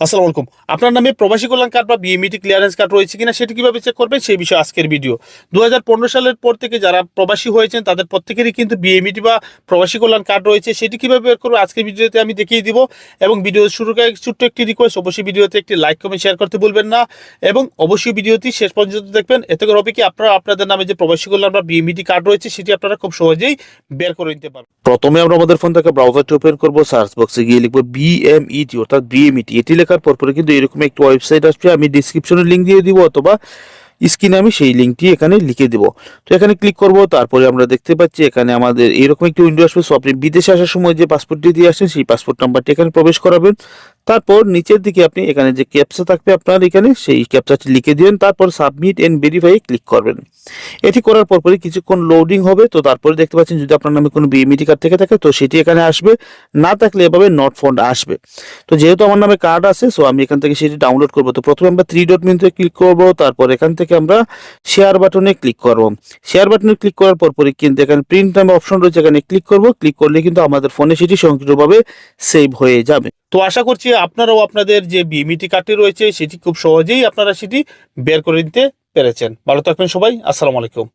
আসসালামু আলাইকুম। আপনার নামে প্রবাসী কল্যাণ কার্ড বা বিএমইটি ক্লিয়ারেন্স কার্ড রয়েছে কিনা সেটি কীভাবে চেক করবেন সেই বিষয়ে আজকের ভিডিও দুহাজার পনেরো সালের পর থেকে যারা প্রবাসী হয়েছেন, তাদের প্রত্যেকেরই কিন্তু বিএমইটি বা প্রবাসী কল্যাণ কার্ড রয়েছে, সেটি কীভাবে বের করব আজকের ভিডিওতে আমি দেখিয়ে দিব। এবং ভিডিও শুরু করে ছোট্ট একটি রিকোয়েস্ট অবশ্যই ভিডিওতে একটি লাইক কমেন্ট শেয়ার করতে ভুলবেন না। এবং অবশ্যই ভিডিওটি শেষ পর্যন্ত দেখবেন। এতে করে হবে কি, আপনারা আপনাদের নামে যে প্রবাসী কল্যাণ বা বিএমইটি কার্ড রয়েছে, সেটি আপনারা খুব সহজেই বের করে নিতে পারবেন। প্রথমে আমরা আমাদের ফোন থেকে ব্রাউজারটি ওপেন করব সার্চ বক্সে গিয়ে লিখব বিএমইটি অর্থাৎ বিএমইটি এটি লেখার পর পরে কিন্তু এরকম একটি ওয়েবসাইট আসবে। আমি ডিসক্রিপশনে লিঙ্ক দিয়ে দিব অথবা স্ক্রিনে আমি সেই লিঙ্কটি এখানে লিখে দিব। তো এখানে ক্লিক করব, তারপরে আমরা দেখতে পাচ্ছি এখানে আমাদের এরকম একটি উইন্ডো আসবে। সো আপনি বিদেশে আসার সময় যে পাসপোর্টটি দিয়ে আসছেন, সেই পাসপোর্ট নাম্বারটি এখানে প্রবেশ করাবেন। তারপর নিচের দিকে আপনি এখানে যে ক্যাপচা থাকবে আপনার এখানে, সেই ক্যাপচাটি লিখে দিবেন তারপর সাবমিট এন্ড ভেরিফাই ক্লিক করবেন। এটি করার পরপরই কিছুক্ষণ লোডিং হবে, তো তারপরে দেখতে পাচ্ছেন যদি আপনার নামে কোনো বিএমইটি কার্ড থেকে থাকে, তো সেটি এখানে আসবে। না থাকলে এভাবে নট ফাউন্ড আসবে। তো যেহেতু আমার নামে কার্ড আছে সো আমি এখান থেকে সেটি ডাউনলোড করব। তো প্রথমে আমরা থ্রি ডট মেনুতে ক্লিক করব, তারপর এখান থেকে আমরা শেয়ার বাটনে ক্লিক করব। শেয়ার বাটনে ক্লিক করার পরপরই কিন্তু এখানে প্রিন্ট নামে অপশন রয়েছে, এখানে ক্লিক করব। ক্লিক করলে কিন্তু আমাদের ফোনে সেটি সংক্ষিপ্তভাবে সেভ হয়ে যাবে। তো আশা করছি আপনারাও আপনাদের যে বিএমিটি কার্ডটি রয়েছে, সেটি খুব সহজেই আপনারা সেটি বের করে নিতে পেরেছেন। ভালো থাকবেন সবাই, আসসালামু আলাইকুম।